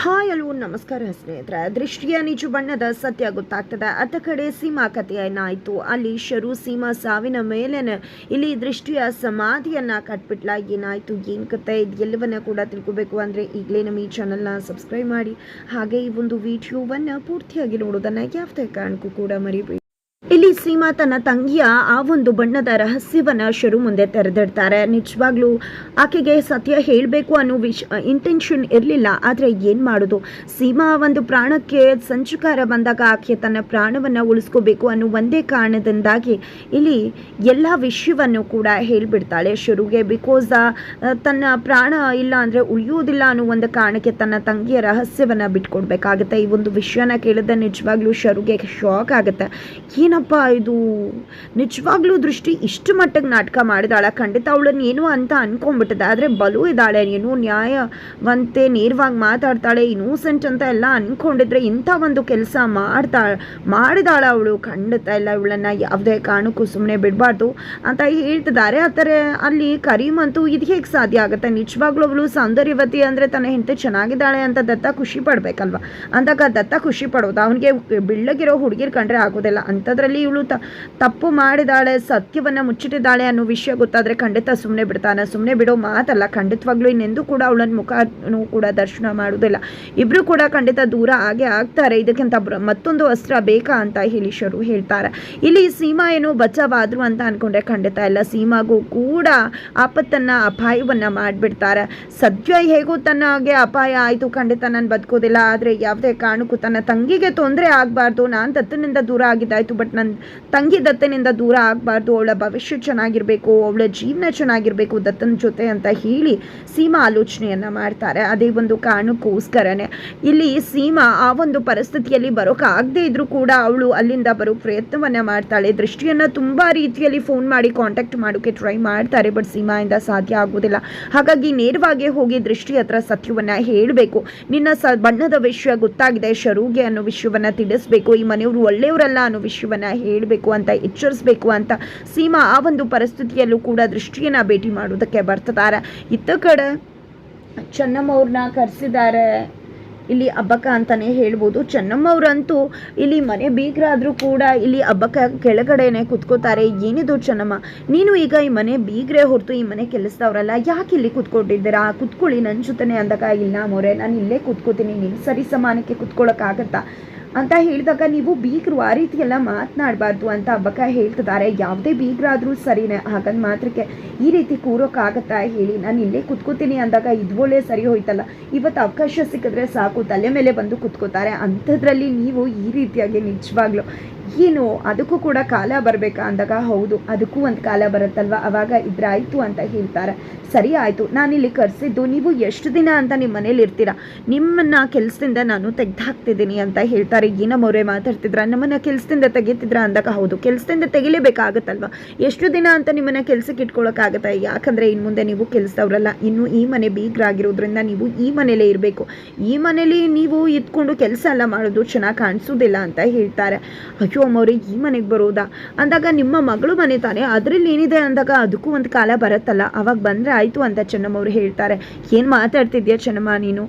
Hi ಅಲ್ವೋ ನಮಸ್ಕಾರ ಸ್ನೇಹಿತರೆ. ದೃಷ್ಟಿಯ ನಿಜ ಬಣ್ಣದ ಸತ್ಯ ಗೊತ್ತಾಗ್ತದೆ. ಅತ್ತ ಕಡೆ ಸೀಮಾ ಕಥೆ ಏನಾಯಿತು ಅಲ್ಲಿ ಶರು ಸೀಮಾ ಸಾವಿನ ಮೇಲೇನೆ ಇಲ್ಲಿ ದೃಷ್ಟಿಯ ಸಮಾಧಿಯನ್ನ ಕಟ್ಬಿಟ್ಲ ಏನಾಯಿತು, ಏನು ಕತೆ ಇದೆಲ್ಲವನ್ನ ಕೂಡ ತಿಳ್ಕೊಬೇಕು ಅಂದರೆ ಈಗಲೇ ನಮ್ಮ ಈ ಚಾನಲ್ನ ಸಬ್ಸ್ಕ್ರೈಬ್ ಮಾಡಿ. ಹಾಗೆ ಈ ಒಂದು ವಿಡಿಯೋವನ್ನು ಪೂರ್ತಿಯಾಗಿ ನೋಡೋದನ್ನು ಯಾವುದೇ ಕಾರಣಕ್ಕೂ ಕೂಡ ಮರಿಬೇಡಿ. ಇಲ್ಲಿ ಸೀಮಾ ತನ್ನ ತಂಗಿಯ ಆ ಒಂದು ಬಣ್ಣದ ರಹಸ್ಯವನ್ನ ಶುರು ಮುಂದೆ ತೆರೆದಿಡ್ತಾರೆ. ನಿಜವಾಗ್ಲೂ ಆಕೆಗೆ ಸತ್ಯ ಹೇಳಬೇಕು ಅನ್ನೋ ವಿಶ್ ಇಂಟೆನ್ಷನ್ ಇರಲಿಲ್ಲ. ಆದರೆ ಏನು ಮಾಡೋದು? ಸೀಮಾ ಒಂದು ಪ್ರಾಣಕ್ಕೆ ಸಂಚುಕಾರ ಬಂದಾಗ ಆಕೆ ತನ್ನ ಪ್ರಾಣವನ್ನು ಉಳಿಸ್ಕೋಬೇಕು ಅನ್ನೋ ಒಂದೇ ಕಾರಣದಿಂದಾಗಿ ಇಲ್ಲಿ ಎಲ್ಲ ವಿಷಯವನ್ನು ಕೂಡ ಹೇಳಿಬಿಡ್ತಾಳೆ ಶುರುಗೆ. ಬಿಕಾಸ್ ತನ್ನ ಪ್ರಾಣ ಇಲ್ಲ ಅಂದರೆ ಉಳಿಯೋದಿಲ್ಲ ಅನ್ನೋ ಒಂದು ಕಾರಣಕ್ಕೆ ತನ್ನ ತಂಗಿಯ ರಹಸ್ಯವನ್ನು ಬಿಟ್ಕೊಡ್ಬೇಕಾಗುತ್ತೆ. ಈ ಒಂದು ವಿಷಯನ ಕೇಳಿದ ನಿಜವಾಗ್ಲೂ ಶರುಗೆ ಶಾಕ್ ಆಗುತ್ತೆ. ಏನಪ್ಪ ಇದು. ನಿಜವಾಗ್ಲೂ ದೃಷ್ಟಿ ಇಷ್ಟು ಮಟ್ಟಿಗೆ ನಾಟಕ ಮಾಡಿದಾಳೆ. ಖಂಡಿತ ಅವಳನ್ನು ಏನು ಅಂತ ಅನ್ಕೊಂಡ್ಬಿಟ್ಟಿದೆ. ಆದರೆ ಬಲು ಇದ್ದಾಳೆ. ಏನು ನ್ಯಾಯವಂತೆ ನೇರವಾಗಿ ಮಾತಾಡ್ತಾಳೆ. ಇನ್ನೂಸೆಂಟ್ ಅಂತ ಎಲ್ಲ ಅನ್ಕೊಂಡಿದ್ರೆ ಇಂಥ ಒಂದು ಕೆಲಸ ಮಾಡ್ತಾ, ಮಾಡಿದಾಳ ಅವಳು. ಖಂಡಿತ ಇಲ್ಲ ಇವಳನ್ನು ಯಾವುದೇ ಕಾರಣಕ್ಕೂ ಸುಮ್ಮನೆ ಬಿಡಬಾರ್ದು ಅಂತ ಹೇಳ್ತಿದ್ದಾರೆ. ಆ ಅಲ್ಲಿ ಕರೀಮ್ ಅಂತೂ ಇದು ಹೇಗೆ ಸಾಧ್ಯ ಆಗುತ್ತೆ? ನಿಜವಾಗ್ಲೂ ಅವಳು ಸೌಂದರ್ಯವತಿ ಅಂದರೆ ತನ್ನ ಹೆಂಡತಿ ಚೆನ್ನಾಗಿದ್ದಾಳೆ ಅಂತ ದತ್ತ ಖುಷಿ ಪಡ್ಬೇಕಲ್ವಾ? ಅಂದಾಗ ದತ್ತ ಖುಷಿ ಪಡೋದು. ಅವನಿಗೆ ಬೆಳ್ಳಗಿರೋ ಹುಡುಗಿರ್ ಕಂಡ್ರೆ ಆಗೋದಿಲ್ಲ. ಅಂಥದ್ರಲ್ಲಿ ಇವಳು ತಪ್ಪು ಮಾಡಿದಾಳೆ, ಸತ್ಯವನ್ನು ಮುಚ್ಚಿಟ್ಟಿದ್ದಾಳೆ ಅನ್ನೋ ವಿಷಯ ಗೊತ್ತಾದರೆ ಖಂಡಿತ ಸುಮ್ಮನೆ ಬಿಡ್ತಾನೆ. ಸುಮ್ಮನೆ ಬಿಡೋ ಮಾತಲ್ಲ, ಖಂಡಿತವಾಗ್ಲೂ ಇನ್ನೆಂದೂ ಕೂಡ ಅವಳನ್ನು ಮುಖನೂ ಕೂಡ ದರ್ಶನ ಮಾಡೋದಿಲ್ಲ ಇಬ್ಬರು ಕೂಡ ಖಂಡಿತ ದೂರ ಆಗೇ ಆಗ್ತಾರೆ. ಇದಕ್ಕಿಂತ ಮತ್ತೊಂದು ಅಸ್ತ್ರ ಬೇಕಾ ಅಂತ ಹೇಳಿ ಶರು ಹೇಳ್ತಾರೆ. ಇಲ್ಲಿ ಸೀಮಾ ಏನು ಬಚಾವಾದ್ರು ಅಂತ ಅನ್ಕೊಂಡ್ರೆ ಖಂಡಿತ ಇಲ್ಲ. ಸೀಮಾಗೂ ಕೂಡ ಆಪತ್ತನ್ನು, ಅಪಾಯವನ್ನು ಮಾಡಿಬಿಡ್ತಾರೆ. ಸದ್ಯ ಹೇಗೂ ತನ್ನಗೆ ಅಪಾಯ ಆಯಿತು, ಖಂಡಿತ ನಾನು ಬದುಕೋದಿಲ್ಲ. ಆದರೆ ಯಾವುದೇ ಕಾರಣಕ್ಕೂ ತನ್ನ ತಂಗಿಗೆ ತೊಂದರೆ ಆಗಬಾರ್ದು. ನಾನು ತತ್ತಿನಿಂದ ದೂರ ಆಗಿದ್ದಾಯಿತು ಬಟ್ ನನ್ನ ತಂಗಿ ದತ್ತನಿಂದ ದೂರ ಆಗಬಾರ್ದು, ಅವಳ ಭವಿಷ್ಯ ಚೆನ್ನಾಗಿರಬೇಕು, ಅವಳ ಜೀವನ ಚೆನ್ನಾಗಿರಬೇಕು ದತ್ತನ ಜೊತೆ ಅಂತ ಹೇಳಿ ಸೀಮಾ ಆಲೋಚನೆಯನ್ನು ಮಾಡ್ತಾರೆ. ಅದೇ ಒಂದು ಕಾರಣಕ್ಕೋಸ್ಕರನೇ. ಇಲ್ಲಿ ಸೀಮಾ ಆ ಒಂದು ಪರಿಸ್ಥಿತಿಯಲ್ಲಿ ಬರೋಕ್ಕಾಗದೇ ಇದ್ರೂ ಕೂಡ ಅವಳು ಅಲ್ಲಿಂದ ಬರೋ ಪ್ರಯತ್ನವನ್ನು ಮಾಡ್ತಾಳೆ. ದೃಷ್ಟಿಯನ್ನು ತುಂಬ ರೀತಿಯಲ್ಲಿ ಫೋನ್ ಮಾಡಿ ಕಾಂಟ್ಯಾಕ್ಟ್ ಮಾಡೋಕ್ಕೆ ಟ್ರೈ ಮಾಡ್ತಾರೆ ಬಟ್ ಸೀಮಾಯಿಂದ ಸಾಧ್ಯ ಆಗೋದಿಲ್ಲ. ಹಾಗಾಗಿ ನೇರವಾಗಿ ಹೋಗಿ ದೃಷ್ಟಿ ಹತ್ರ ಸತ್ಯವನ್ನು ಹೇಳಬೇಕು. ನಿನ್ನ ಸ, ಬಣ್ಣದ ವಿಷಯ ಗೊತ್ತಾಗಿದೆ, ಶರುಗೆ ಅನ್ನೋ ವಿಷಯವನ್ನು ತಿಳಿಸ್ಬೇಕು. ಈ ಮನೆಯವರು ಒಳ್ಳೆಯವರಲ್ಲ ಅನ್ನೋ ವಿಷಯವನ್ನು ಹೇಳಬೇಕು ಅಂತ, ಎಚ್ಚರಿಸಬೇಕು ಅಂತ ಸೀಮಾ ಆ ಒಂದು ಪರಿಸ್ಥಿತಿಯಲ್ಲೂ ಕೂಡ ದೃಷ್ಟಿಯನ್ನ ಭೇಟಿ ಮಾಡೋದಕ್ಕೆ ಬರ್ತಿದ್ದಾರೆ ಇತ್ತ ಕಡೆ ಚೆನ್ನಮ್ಮ ಅವ್ರನ್ನ ಕರೆಸಿದ್ದಾರೆ ಇಲ್ಲಿ ಹಬ್ಬಕ್ಕ ಅಂತಾನೆ ಹೇಳ್ಬೋದು. ಚೆನ್ನಮ್ಮವ್ರಂತೂ ಇಲ್ಲಿ ಮನೆ ಬೀಗರಾದರೂ ಕೂಡ ಇಲ್ಲಿ ಹಬ್ಬಕ್ಕ ಕೆಳಗಡೆನೆ ಕುತ್ಕೋತಾರೆ. ಏನಿದು ಚೆನ್ನಮ್ಮ? ನೀನು ಈಗ ಈ ಮನೆ ಬೀಗ್ರೆ ಹೊರತು ಈ ಮನೆ ಕೆಲಸದವ್ರಲ್ಲ, ಯಾಕೆ ಇಲ್ಲಿ ಕುತ್ಕೊಂಡಿದ್ದೀರಾ? ಕುತ್ಕೊಳ್ಳಿ ನನ್ನ ಜೊತೆನೆ ಅಂದಾಗ ಇಲ್ಲ ಮೊರೆ. ನಾನು ಇಲ್ಲೇ ಕುತ್ಕೋತೀನಿ. ನೀನು ಸರಿ ಸಮಾನಕ್ಕೆ ಕುತ್ಕೊಳ್ಳೋಕ್ಕಾಗತ್ತಾ ಅಂತ ಹೇಳಿದಾಗ ನೀವು ಬೀಗರು ಆ ರೀತಿ ಎಲ್ಲ ಮಾತನಾಡಬಾರ್ದು ಅಂತ ಹಬ್ಬಕ್ಕ ಹೇಳ್ತಿದ್ದಾರೆ. ಯಾವುದೇ ಬೀಗರಾದರೂ ಸರಿನೇ, ಹಾಗಂದ್ ಮಾತ್ರಕ್ಕೆ ಈ ರೀತಿ ಕೂರೋಕ್ಕಾಗತ್ತಾ ಹೇಳಿ. ನಾನು ಇಲ್ಲೇ ಕುತ್ಕೋತೀನಿ ಅಂದಾಗ ಇದು ಒಳ್ಳೆ ಸರಿ ಹೋಯ್ತಲ್ಲ. ಇವತ್ತು ಅವಕಾಶ ಸಿಕ್ಕಿದ್ರೆ ಸಾಕು, ತಲೆ ಮೇಲೆ ಬಂದು ಕುತ್ಕೋತಾರೆ. ಅಂಥದ್ರಲ್ಲಿ ನೀವು ಈ ರೀತಿಯಾಗಿ ನಿಜವಾಗ್ಲೂ ಏನು, ಅದಕ್ಕೂ ಕೂಡ ಕಾಲ ಬರಬೇಕಾ ಅಂದಾಗ ಹೌದು, ಅದಕ್ಕೂ ಒಂದು ಕಾಲ ಬರುತ್ತಲ್ವ? ಅವಾಗ ಇದ್ರಾಯ್ತು ಅಂತ ಹೇಳ್ತಾರೆ. ಸರಿ ಆಯಿತು ನಾನಿಲ್ಲಿ ಕರೆಸಿದ್ದು, ನೀವು ಎಷ್ಟು ದಿನ ಅಂತ ನಿಮ್ಮ ಮನೇಲಿ ಇರ್ತೀರಾ ನಿಮ್ಮನ್ನ ಕೆಲಸದಿಂದ ನಾನು ತೆಗೆದುಹಾಕ್ತಿದ್ದೀನಿ ಅಂತ ಹೇಳ್ತಾರೆ. ಏನಮ್ಮವ್ರೆ ಮಾತಾಡ್ತಿದ್ರ? ನಮ್ಮನ್ನ ಕೆಲಸದಿಂದ ತೆಗಿತಿದ್ರ ಅಂದಾಗ ಹೌದು, ಕೆಲಸದಿಂದ ತೆಗಿಲೇಬೇಕಾಗತ್ತಲ್ವ? ಎಷ್ಟು ದಿನ ಅಂತ ನಿಮ್ಮನ್ನ ಕೆಲಸಕ್ಕೆ ಇಟ್ಕೊಳ್ಳೋಕ್ಕಾಗತ್ತೆ ಯಾಕಂದರೆ ಇನ್ನು ಮುಂದೆ ನೀವು ಕೆಲಸದವ್ರಲ್ಲ, ಇನ್ನು ಈ ಮನೆ ಬೀಗ್ರಾಗಿರೋದ್ರಿಂದ ನೀವು ಈ ಮನೇಲೇ ಇರಬೇಕು. ಈ ಮನೇಲಿ ನೀವು ಇದ್ಕೊಂಡು ಕೆಲಸ ಎಲ್ಲ ಮಾಡೋದು ಚೆನ್ನಾಗಿ ಕಾಣಿಸೋದಿಲ್ಲ ಅಂತ ಹೇಳ್ತಾರೆ. ಅಯ್ಯೋ ಅಮ್ಮವ್ರೆ, ಈ ಮನೆಗೆ ಬರೋದಾ? ಅಂದಾಗ ನಿಮ್ಮ ಮಗಳು ಮನೆ ತಾನೆ, ಅದರಲ್ಲಿ ಏನಿದೆ ಅಂದಾಗ ಅದಕ್ಕೂ ಒಂದು ಕಾಲ ಬರುತ್ತಲ್ಲ. ಅವಾಗ ಬಂದರೆ ಆಯಿತು ಅಂತ ಚೆನ್ನಮ್ಮವ್ರು ಹೇಳ್ತಾರೆ. ಏನು ಮಾತಾಡ್ತಿದ್ಯಾ ಚೆನ್ನಮ್ಮ ನೀನು?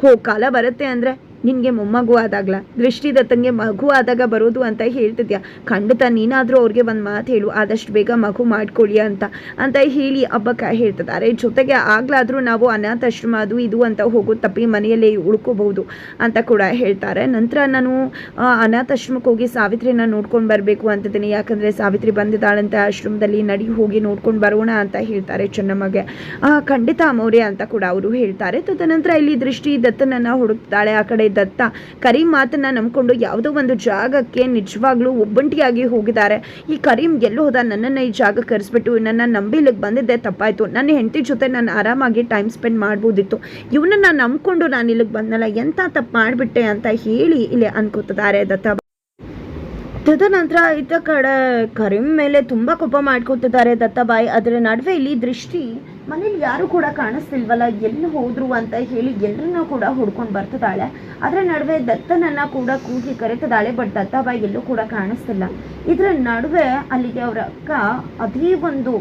ಹೋ, ಕಾಲ ಬರುತ್ತೆ ಅಂದರೆ ನಿನಗೆ ಮೊಮ್ಮಗು ಆದಾಗ್ಲ, ದೃಷ್ಟಿದತ್ತಂಗೆ ಮಗು ಆದಾಗ ಬರೋದು ಅಂತ ಹೇಳ್ತಿದ್ಯಾ? ಖಂಡಿತ ನೀನಾದರೂ ಅವ್ರಿಗೆ ಒಂದು ಮಾತು ಹೇಳು, ಆದಷ್ಟು ಬೇಗ ಮಗು ಮಾಡ್ಕೊಳ್ಳಿ ಅಂತ ಅಂತ ಹೇಳಿ ಹಬ್ಬಕ್ಕ ಹೇಳ್ತಿದ್ದಾರೆ ಜೊತೆಗೆ ಆಗ್ಲಾದರೂ ನಾವು ಅನಾಥಾಶ್ರಮ ಅದು ಇದು ಅಂತ ಹೋಗೋ ತಪ್ಪಿ ಮನೆಯಲ್ಲೇ ಉಳ್ಕೋಬಹುದು ಅಂತ ಕೂಡ ಹೇಳ್ತಾರೆ. ನಂತರ ನಾನು ಅನಾಥಾಶ್ರಮಕ್ಕೆ ಹೋಗಿ ಸಾವಿತ್ರಿನ ನೋಡ್ಕೊಂಡು ಬರಬೇಕು ಅಂತಿದ್ದೀನಿ. ಯಾಕಂದರೆ ಸಾವಿತ್ರಿ ಬಂದಿದ್ದಾಳಂತ ಆಶ್ರಮದಲ್ಲಿ ನಡಿ ಹೋಗಿ ನೋಡ್ಕೊಂಡು ಬರೋಣ ಅಂತ ಹೇಳ್ತಾರೆ ಚೆನ್ನಮ್ಮಗೆ. ಖಂಡಿತ ಮೌರ್ಯ ಅಂತ ಕೂಡ ಅವರು ಹೇಳ್ತಾರೆ. ತದನಂತರ ಇಲ್ಲಿ ದೃಷ್ಟಿ ದತ್ತನನ್ನು ಹುಡುಕ್ತಾಳೆ, ಆ ಕಡೆ ದತ್ತ ಕರೀಂ ಮಾತನ್ನ ನಂಬ್ಕೊಂಡು ಯಾವುದೋ ಒಂದು ಜಾಗಕ್ಕೆ ನಿಜವಾಗ್ಲೂ ಒಬ್ಬಂಟಿಯಾಗಿ ಹೋಗಿದ್ದಾರೆ. ಈ ಕರೀಂ ಎಲ್ಲೋ ಹೋದ ನನ್ನನ್ನು ಈ ಜಾಗ ಕರೆಸ್ಬಿಟ್ಟು ನನ್ನ ನಂಬಿ ಇಲ್ಲಿಗೆ ಬಂದಿದ್ದೆ, ತಪ್ಪಾಯಿತು. ನನ್ನ ಹೆಂಡತಿ ಜೊತೆ ನಾನು ಆರಾಮಾಗಿ ಟೈಮ್ ಸ್ಪೆಂಡ್ ಮಾಡ್ಬೋದಿತ್ತು. ಇವನನ್ನ ನಂಬ್ಕೊಂಡು ನಾನು ಇಲ್ಲಿಗೆ ಬಂದಲ್ಲ ಎಂಥ ತಪ್ಪು ಮಾಡಿಬಿಟ್ಟೆ ಅಂತ ಹೇಳಿ ಇಲ್ಲಿ ಅನ್ಕೋತಿದ್ದಾರೆ ದತ್ತ. ತದನಂತರ ಇತ್ತ ಕಡೆ ಕರಿಮ್ ಮೇಲೆ ತುಂಬ ಕೋಪ ಮಾಡ್ಕೊತಿದ್ದಾರೆ ದತ್ತಬಾಯಿ. ಅದರ ನಡುವೆ ಇಲ್ಲಿ ದೃಷ್ಟಿ ಮನೇಲಿ ಯಾರು ಕೂಡ ಕಾಣಿಸ್ತಿಲ್ವಲ್ಲ, ಎಲ್ಲಿ ಹೋದ್ರು ಅಂತ ಹೇಳಿ ಎಲ್ಲರನ್ನೂ ಕೂಡ ಹುಡ್ಕೊಂಡು ಬರ್ತಿದ್ದಾಳೆ. ಅದರ ನಡುವೆ ದತ್ತನನ್ನ ಕೂಡ ಕೂಗಿ ಕರೆತಿದ್ದಾಳೆ ಬಟ್ ದತ್ತಬಾಯಿ ಎಲ್ಲೂ ಕೂಡ ಕಾಣಿಸ್ತಿಲ್ಲ. ಇದರ ನಡುವೆ ಅಲ್ಲಿಗೆ ಅವರ ಅಕ್ಕ ಅದೇ ಒಂದು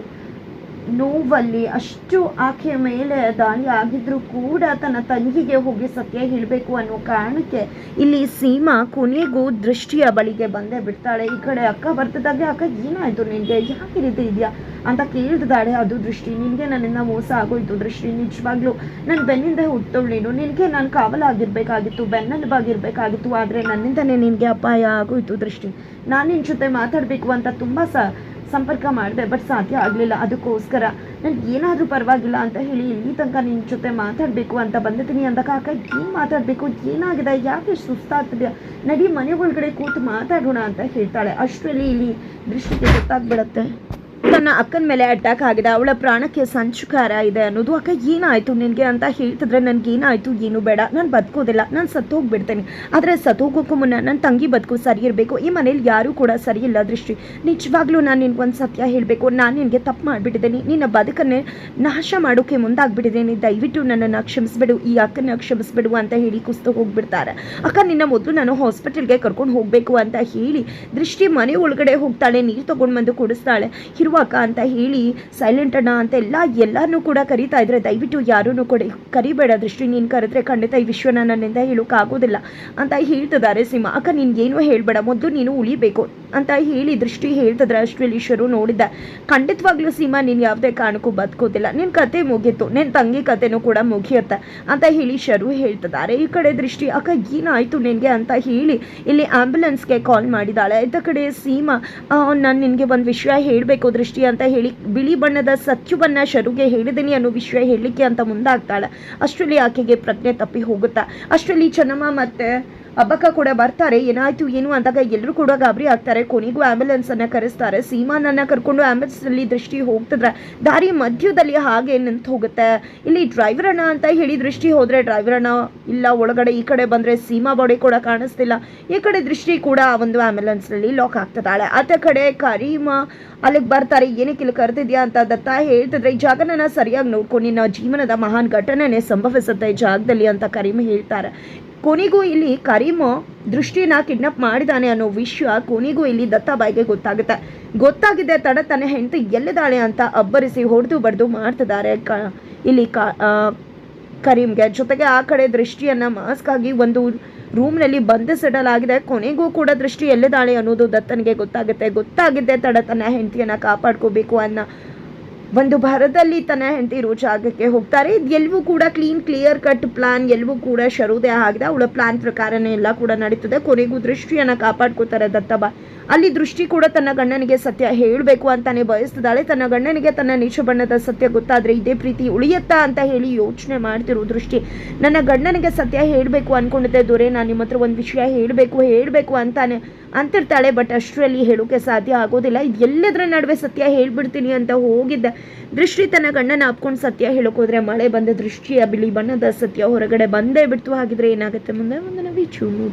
ನೋವಲ್ಲಿ ಅಷ್ಟು ಆಕೆಯ ಮೇಲೆ ದಾಳಿ ಆಗಿದ್ರೂ ಕೂಡ ತನ್ನ ತಂಗಿಗೆ ಹೋಗಿ ಸತ್ಯ ಹೇಳಬೇಕು ಅನ್ನೋ ಕಾರಣಕ್ಕೆ ಇಲ್ಲಿ ಸೀಮಾ ಕೊನೆಗೂ ದೃಷ್ಟಿಯ ಬಳಿಗೆ ಬಂದೇ ಬಿಡ್ತಾಳೆ. ಈ ಕಡೆ ಅಕ್ಕ ಬರ್ತಿದ್ದಾಗೆ ಅಕ್ಕ, ಏನಾಯ್ತು ನಿನಗೆ? ಯಾಕೆ ರೀತಿ ಇದೆಯಾ? ಅಂತ ಕೇಳ್ತಿದ್ದಾಳೆ. ಅದು ದೃಷ್ಟಿ, ನಿನಗೆ ನನ್ನಿಂದ ಮೋಸ ಆಗೋಯ್ತು ದೃಷ್ಟಿ, ನಿಜವಾಗ್ಲೂ. ನನ್ನ ಬೆನ್ನಿಂದ ಹುಟ್ಟವಳು ನೀನು ನಿನಗೆ ನಾನು ಕಾವಲಾಗಿರ್ಬೇಕಾಗಿತ್ತು ಬೆನ್ನೆಲುಬಾಗಿರ್ಬೇಕಾಗಿತ್ತು ಆದರೆ ನನ್ನಿಂದನೇ ನಿನಗೆ ಅಪಾಯ ಆಗೋಯ್ತು ದೃಷ್ಟಿ. ನಾನು ನಿನ್ನ ಜೊತೆ ಮಾತಾಡಬೇಕು ಅಂತ ತುಂಬ ಸ ಸಂಪರ್ಕ ಮಾಡಿದೆ ಬಟ್ ಸಾಧ್ಯ ಆಗಲಿಲ್ಲ. ಅದಕ್ಕೋಸ್ಕರ ನನಗೆ ಏನಾದರೂ ಪರವಾಗಿಲ್ಲ ಅಂತ ಹೇಳಿ ಇಲ್ಲಿ ತನಕ ನಿನ್ನ ಜೊತೆ ಮಾತಾಡಬೇಕು ಅಂತ ಬಂದಿದ್ದೀನಿ ಅಂತ ಕಾಕ ಏನು ಮಾತಾಡಬೇಕು, ಏನಾಗಿದೆ, ಯಾಕೆ ಸುಸ್ತಾಗ್ತಿದೆಯಾ? ನಡಿ ಮನೆ ಒಳಗಡೆ ಕೂತು ಮಾತಾಡೋಣ ಅಂತ ಹೇಳ್ತಾಳೆ. ಅಷ್ಟರಲ್ಲಿ ಇಲ್ಲಿ ದೃಷ್ಟಿಗೆ ಗೊತ್ತಾಗ್ಬಿಡತ್ತೆ. ತನ್ನ ಅಕ್ಕನ ಮೇಲೆ ಅಟ್ಯಾಕ್ ಆಗಿದೆ. ಅವಳ ಪ್ರಾಣಕ್ಕೆ ಸಂಚುಕಾರ ಇದೆ ಅನ್ನೋದು, ಅಕ್ಕ, ಏನಾಯಿತು ನಿನಗೆ? ಅಂತ ಹೇಳ್ತಿದ್ರೆ, ನನಗೆ ಏನಾಯ್ತು? ಏನು ಬೇಡ. ನಾನು ಬದುಕೋದಿಲ್ಲ. ನಾನು ಸತ್ತೋಗ್ಬಿಡ್ತೇನೆ. ಆದರೆ ಸತ್ತೋಗೋಕ್ಕೂ ಮುನ್ನ ನನ್ನ ತಂಗಿ ಬದುಕು ಸರಿ ಇರಬೇಕು. ಈ ಮನೇಲಿ ಯಾರೂ ಕೂಡ ಸರಿ ಇಲ್ಲ, ದೃಷ್ಟಿ. ನಿಜವಾಗ್ಲೂ ನಾನು ನಿನ್ಗೊಂದು ಸತ್ಯ ಹೇಳಬೇಕು. ನಾನು ನಿನಗೆ ತಪ್ಪು ಮಾಡಿಬಿಟ್ಟಿದ್ದೀನಿ. ನಿನ್ನ ಬದುಕನ್ನೇ ನಾಶ ಮಾಡೋಕ್ಕೆ ಮುಂದಾಗ್ಬಿಟ್ಟಿದ್ದೀನಿ. ದಯವಿಟ್ಟು ನನ್ನನ್ನು ಕ್ಷಮಿಸ್ಬಿಡು. ಈ ಅಕ್ಕನ ಕ್ಷಮಿಸ್ಬಿಡು ಅಂತ ಹೇಳಿ ಕುಸ್ತು ಹೋಗ್ಬಿಡ್ತಾರೆ. ಅಕ್ಕ, ನಿನ್ನ ಮೊದಲು ನಾನು ಹಾಸ್ಪಿಟಲ್ಗೆ ಕರ್ಕೊಂಡು ಹೋಗಬೇಕು ಅಂತ ಹೇಳಿ ದೃಷ್ಟಿ ಮನೆ ಒಳಗಡೆ ಹೋಗ್ತಾಳೆ. ನೀರು ತೊಗೊಂಡು ಬಂದು ಕುಡಿಸ್ತಾಳೆ. ಹಿರುವ ಅಕ್ಕ ಅಂತ ಹೇಳಿ ಸೈಲೆಂಟ್ ಅಣ್ಣ ಅಂತ ಎಲ್ಲ ಎಲ್ಲರನ್ನೂ ಕೂಡ ಕರೀತಾ ಇದ್ರೆ, ದಯವಿಟ್ಟು ಯಾರೂ ಕೂಡ ಕರಿಬೇಡ ದೃಷ್ಟಿ, ನೀನು ಕರೆದ್ರೆ ಖಂಡಿತ ಈ ವಿಶ್ವನ ನನ್ನಿಂದ ಹೇಳೋಕ್ಕಾಗೋದಿಲ್ಲ ಅಂತ ಹೇಳ್ತಿದ್ದಾರೆ ಸಿಂಹ. ಅಕ್ಕ, ನೀನು ಹೇಳಬೇಡ, ಮೊದಲು ನೀನು ಉಳಿಬೇಕು ಅಂತ ಹೇಳಿ ದೃಷ್ಟಿ ಹೇಳ್ತಿದ್ರೆ ಅಷ್ಟರಲ್ಲಿ ಈಶ್ವರು ನೋಡಿದ್ದ. ಖಂಡಿತವಾಗ್ಲೂ ಸಿಂಹ, ನೀನು ಯಾವುದೇ ಕಾರಣಕ್ಕೂ ಬದುಕೋದಿಲ್ಲ. ನಿನ್ನ ಕತೆ ಮುಗೀತು ನಿನ್ನ ತಂಗಿ ಕತೆನೂ ಕೂಡ ಮುಗಿಯುತ್ತೆ ಅಂತ ಹೇಳಿ ಶರು ಹೇಳ್ತಿದ್ದಾರೆ. ಈ ಕಡೆ ದೃಷ್ಟಿ, ಅಕ್ಕ, ಏನಾಯಿತು ನಿನಗೆ? ಅಂತ ಹೇಳಿ ಇಲ್ಲಿ ಆ್ಯಂಬುಲೆನ್ಸ್ಗೆ ಕಾಲ್ ಮಾಡಿದಾಳೆ ಇದ್ದ ಕಡೆ ಸೀಮಾ ನಾನು ನಿನಗೆ ಒಂದು ವಿಷಯ ಹೇಳಬೇಕು ದೃಷ್ಟಿ ಅಂತ ಹೇಳಿ ಬಿಳಿ ಬಣ್ಣದ ಸತ್ಯವನ್ನ ಶರುಗೆ ಹೇಳಿದಿನಿ ಅನ್ನೋ ವಿಷಯ ಹೇಳಲಿಕ್ಕೆ ಅಂತ ಮುಂದಾಗ್ತಾಳೆ. ಅಷ್ಟರಲ್ಲಿ ಆಕೆಗೆ ಪ್ರಜ್ಞೆ ತಪ್ಪಿ ಹೋಗುತ್ತಾ, ಅಷ್ಟರಲ್ಲಿ ಚನ್ನಮ್ಮ ಮತ್ತೆ ಹಬ್ಬಕ್ಕ ಕೂಡ ಬರ್ತಾರೆ. ಏನಾಯ್ತು, ಏನು ಅಂದಾಗ ಎಲ್ಲರೂ ಕೂಡ ಗಾಬರಿ ಆಗ್ತಾರೆ. ಕೊನೆಗೂ ಆಂಬ್ಯುಲೆನ್ಸ್ ಅನ್ನ ಕರೆಸ್ತಾರೆ. ಸೀಮಾನನ್ನ ಕರ್ಕೊಂಡು ಆಂಬ್ಯುಲೆನ್ಸ್ ಅಲ್ಲಿ ದೃಷ್ಟಿ ಹೋಗ್ತಿದ್ರೆ ದಾರಿ ಮಧ್ಯದಲ್ಲಿ ಹಾಗೆ ನಿಂತು ಹೋಗುತ್ತೆ. ಇಲ್ಲಿ ಡ್ರೈವರ್ ಅಣ್ಣ ಅಂತ ಹೇಳಿ ದೃಷ್ಟಿ ಹೋದ್ರೆ ಡ್ರೈವರ್ ಅಣ್ಣ ಇಲ್ಲ, ಒಳಗಡೆ ಈ ಕಡೆ ಬಂದ್ರೆ ಸೀಮಾ ಬಾಡಿ ಕೂಡ ಕಾಣಿಸ್ತಿಲ್ಲ. ಈ ಕಡೆ ದೃಷ್ಟಿ ಕೂಡ ಒಂದು ಆಂಬ್ಯುಲೆನ್ಸ್ನಲ್ಲಿ ಲಾಕ್ ಆಗ್ತದಾಳೆ ಆತ ಕಡೆ ಕರೀಮಾ ಅಲ್ಲಿಗೆ ಬರ್ತಾರೆ. ಏನಕ್ಕೆ ಇಲ್ಲಿ ಕರೆದಿದ್ಯಾ ಅಂತ ದತ್ತ ಹೇಳ್ತಿದ್ರೆ, ಈ ಜಾಗನ ಸರಿಯಾಗಿ ನೋಡ್ಕೊಂಡು ನಿನ್ನ ಜೀವನದ ಮಹಾನ್ ಘಟನೆನೇ ಸಂಭವಿಸುತ್ತೆ ಈ ಜಾಗದಲ್ಲಿ ಅಂತ ಕರೀಮ್ ಹೇಳ್ತಾರೆ. ಕೊನೆಗೂ ಇಲ್ಲಿ ಕರೀಮ್ ದೃಷ್ಟಿನ ಕಿಡ್ನಾಪ್ ಮಾಡಿದಾನೆ ಅನ್ನೋ ವಿಷಯ ಕೊನೆಗೂ ಇಲ್ಲಿ ದತ್ತಾಬಾಯಿಗೆ ಗೊತ್ತಾಗುತ್ತೆ. ಗೊತ್ತಾಗಿದೆ ತಡ ತನ್ನ ಹೆಂಡತಿ ಎಲ್ಲಿದ್ದಾಳೆ ಅಂತ ಅಬ್ಬರಿಸಿ ಹೊಡೆದು ಬಡ್ದು ಮಾಡ್ತಿದ್ದಾರೆ ಕ, ಇಲ್ಲಿ ಕ ಕರೀಮ್ಗೆ. ಜೊತೆಗೆ ಆ ಕಡೆ ದೃಷ್ಟಿಯನ್ನ ಮಾಸ್ಕ್ ಆಗಿ ಒಂದು ರೂಮ್ನಲ್ಲಿ ಬಂಧಿಸಿಡಲಾಗಿದೆ. ಕೊನೆಗೂ ಕೂಡ ದೃಷ್ಟಿ ಎಲ್ಲಿದ್ದಾಳೆ ಅನ್ನೋದು ದತ್ತನಿಗೆ ಗೊತ್ತಾಗುತ್ತೆ. ಗೊತ್ತಾಗಿದ್ದೆ ತಡ ತನ್ನ ಹೆಂಡತಿಯನ್ನ ಕಾಪಾಡ್ಕೋಬೇಕು ಅನ್ನೋ ಒಂದು ಭರದಲ್ಲಿ ತನ್ನ ಹೆಂಡತಿ ಜಾಗಕ್ಕೆ ಹೋಗ್ತಾರೆ. ಎಲ್ಲವೂ ಕೂಡ ಕ್ಲೀನ್ ಕ್ಲಿಯರ್ ಕಟ್ ಪ್ಲಾನ್ ಎಲ್ಲವೂ ಕೂಡ ಶರುದೇ ಆಗಿದೆ ಅವಳ ಪ್ಲಾನ್ ಪ್ರಕಾರನೇ ಎಲ್ಲ ಕೂಡ ನಡೀತದೆ. ಕೊನೆಗೂ ದೃಷ್ಟಿಯನ್ನು ಕಾಪಾಡ್ಕೋತಾರೆ ದತ್ತಬ ಅಲ್ಲಿ ದೃಷ್ಟಿ ಕೂಡ ತನ್ನ ಗಂಡನಿಗೆ ಸತ್ಯ ಹೇಳಬೇಕು ಅಂತಾನೆ ಬಯಸ್ತಿದ್ದಾಳೆ. ತನ್ನ ಗಂಡನಿಗೆ ತನ್ನ ನೀಚ ಬಣ್ಣದ ಸತ್ಯ ಗೊತ್ತಾದ್ರೆ ಇದೇ ಪ್ರೀತಿ ಉಳಿಯತ್ತಾ ಅಂತ ಹೇಳಿ ಯೋಚನೆ ಮಾಡ್ತಿರೋ ದೃಷ್ಟಿ. ನನ್ನ ಗಂಡನಿಗೆ ಸತ್ಯ ಹೇಳಬೇಕು ಅನ್ಕೊಂಡಿದ್ದೆ ದೊರೆ. ನಾನು ನಿಮ್ಮ ಹತ್ರ ಒಂದು ವಿಷಯ ಹೇಳಬೇಕು ಹೇಳಬೇಕು ಅಂತಾನೆ ಅಂತಿರ್ತಾಳೆ ಬಟ್ ಅಷ್ಟರಲ್ಲಿ ಹೇಳೋಕೆ ಸಾಧ್ಯ ಆಗೋದಿಲ್ಲ. ಇದು ಎಲ್ಲದರ ನಡುವೆ ಸತ್ಯ ಹೇಳ್ಬಿಡ್ತೀನಿ ಅಂತ ಹೋಗಿದ್ದೆ. ದೃಷ್ಟಿ ತನ್ನ ಗಂಡನ ಅಪ್ಕೊಂಡು ಸತ್ಯ ಹೇಳೋಕೋದ್ರೆ ಮಳೆ ಬಂದ ದೃಷ್ಟಿಯ ಬಿಳಿ ಬಣ್ಣದ ಸತ್ಯ ಹೊರಗಡೆ ಬಂದೇ ಬಿಡ್ತು ಹಾಗಿದ್ರೆ ಏನಾಗುತ್ತೆ ಮುಂದೆ? ಮುಂದೆ ನಾವು